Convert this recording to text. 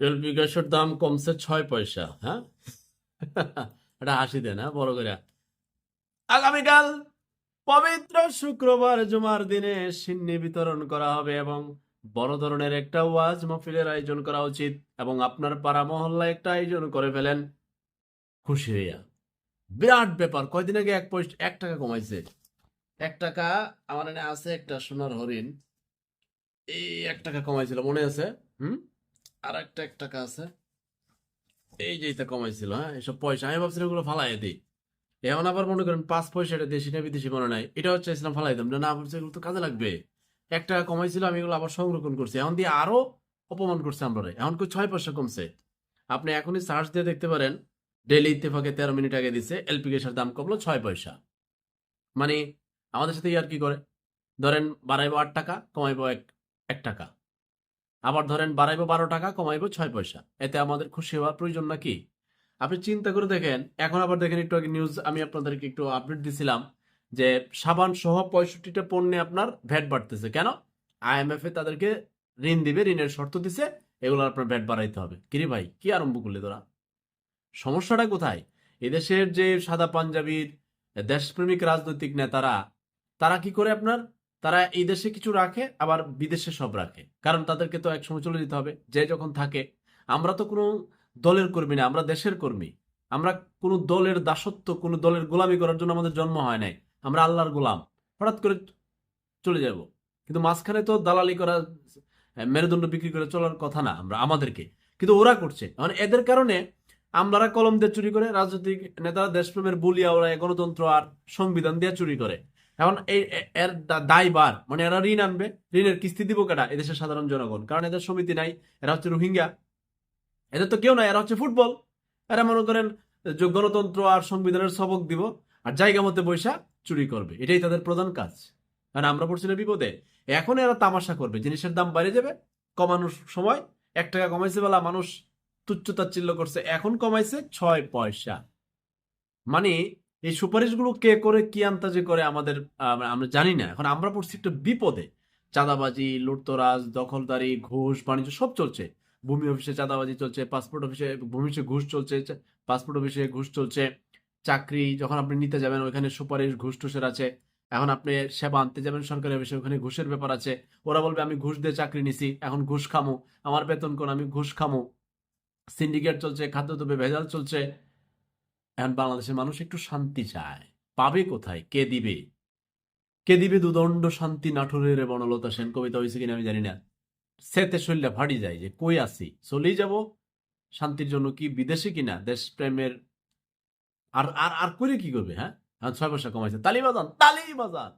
LP গ্যাসের দাম কমছে ছয় পয়সা হ্যাঁ? এটা হাসি দেন হ্যাঁ বড় করে। আগামীকাল পবিত্র শুক্রবার জুমার দিনে সিন্নি বিতরণ করা হবে এবং বড় ধরনের একটা ওয়াজ মাহফিলের আয়োজন করা উচিত এবং আপনার পাড়া মহল্লায় একটা আয়োজন করে ফেলেন। খুশি হইয়া। বিরাট ব্যাপার, কয়দিন আগে এক পয়সা এক টাকা কমাইছে। এক টাকা আমার এখানে আছে একটা সোনার হরিণ। এই এক টাকা কমাইছিল, মনে আছে? হুম? আর একটা এক টাকা আছে এই যে এটা কমাইছিল হ্যাঁ? এসব পয়সা, আমি ভাবছিলাম এগুলো ফালাই দিই। এখন আবার মনে করেন পাঁচ পয়সা এটা দেশি না বিদেশি মনে নাই। হচ্ছে ইসলাম ফালাই দাম না, ভাবছি এগুলো তো কাজে লাগবে। এক টাকা কমাইছিল, আমি এগুলো আবার সংরক্ষণ করছি। এখন দিয়ে আরও অপমান করছে আমরা এখন কি ছয় পয়সা কমছে। আপনি এখনই সার্চ দিয়ে দেখতে পারেন ডেলি ইত্তেফাকে তেরো মিনিট আগে দিছে এলপি গ্যাসের দাম কমলো ছয় পয়সা। মানে আমাদের সাথে ইয়ার কি করে? ধরেন বাড়াইবো আট টাকা, কমাইবো এক এক টাকা। আবার ধরেন বাড়াইবো বারো টাকা, কমাইবো ছয় পয়সা। এতে আমাদের খুশি হওয়ার প্রয়োজন নাকি? আপনি চিন্তা করে দেখেন, এখন আবার দেখেন একটু আগে নিউজ আমি আপনাদেরকে একটু আপডেট দিছিলাম যে সাবান সহ পঁয়ষট্টিটা পণ্যে আপনার ভ্যাট বাড়তেছে। কেন? আইএমএফ এ তাদেরকে ঋণ দিবে, ঋণের শর্ত দিছে, এগুলো আপনার ভ্যাট বাড়াইতে হবে। কিরে ভাই, কি আরম্ভ করলে তোরা? সমস্যাটা কোথায়? এদেশের যে সাদা পাঞ্জাবির দেশপ্রেমিক রাজনৈতিক নেতারা, তারা কি করে আপনার তারা এই দেশে কিছু রাখে, আবার বিদেশে সব রাখে। কারণ তাদেরকে তো একসময় চলে যেতে হবে। যে যখন থাকে, আমরা তো কোনো দলের কর্মী না, আমরা দেশের কর্মী। আমরা কোনো দলের দাসত্ব, কোনো দলের গোলামি করার জন্য আমাদের জন্ম হয় নাই। আমরা আল্লাহর গোলাম। হঠাৎ করে চলে যাব। কিন্তু মাঝখানে তো দালালি করা, মেরুদণ্ড বিক্রি করে চলার কথা না, আমরা, আমাদেরকে। কিন্তু ওরা করছে। মানে এদের কারণে আমলারা কলম দিয়ে চুরি করে, রাজনৈতিক নেতারা দেশপ্রেমের বলিয়া ওরা গণতন্ত্র আর সংবিধান দিয়ে চুরি করে। এখন এই এর দায়বার মানে এরা ঋণ আনবে। ঋণের কিস্তি দিব কেটা এদেশের সাধারণ জনগণ। কারণ এদের সমিতি নাই, এরা হচ্ছে রোহিঙ্গা। এদের তো কেউ নাই, এরা হচ্ছে ফুটবল। এরা মনে করেন, যে গণতন্ত্র আর সংবিধানের সবক দিব, আর জায়গা মতো পয়সা চুরি করবে। এটাই তাদের প্রধান কাজ। কারণ আমরা পড়ছি না বিপদে। এখন এরা তামাশা করবে। জিনিসের দাম বেড়ে যাবে, কমানোর সময় এক টাকা কমাইছে বেলা মানুষ তুচ্ছ তাচ্ছিল্য করছে। এখন কমাইছে ছয় পয়সা। মানে এই সুপারিশগুলো কে করে, কি আন্তাজে করে আমাদের, আমরা জানি না। এখন আমরা পড়ছি একটা বিপদে। চাঁদাবাজি, লুটতরাজ, দখলদারি, ঘুষ, বাণিজ্য সব চলছে। ভূমি অফিসে চাঁদাবাজি চলছে, পাসপোর্ট অফিসে ভূমি অফিসে ঘুষ চলছে পাসপোর্ট অফিসে ঘুষ চলছে, চাকরি যখন আপনি নিতে যাবেন ওইখানে সুপারিশ ঘুষ টুসের আছে। এখন আপনি সেবা আনতে যাবেন সরকারি অফিসে, ওখানে ঘুষের ব্যাপার আছে। ওরা বলবে, আমি ঘুষ দিয়ে চাকরি নিছি, এখন ঘুষ খামো। আমার বেতন কোন, আমি ঘুষ খামো। সিন্ডিকেট চলছে, খাদ্যদ্রব্যে ভেজাল চলছে। এখন বাংলাদেশের মানুষ একটু শান্তি চায়। পাবে কোথায়? কে দিবে? কে দিবে দুদণ্ড শান্তি নাঠুরের রে বনলতা সেন? কবিতা হয়েছে কিনা আমি জানি না। সেতে শৈল্যা ফাটি যায় যে কই আসি চলেই যাব। শান্তির জন্য কি বিদেশে কিনা? দেশপ্রেমের আর আর আর করে কি করবে হ্যাঁ? ছয় পয়সা কমাইছে। তালিবাজান তালিবাজান! তালি বাজান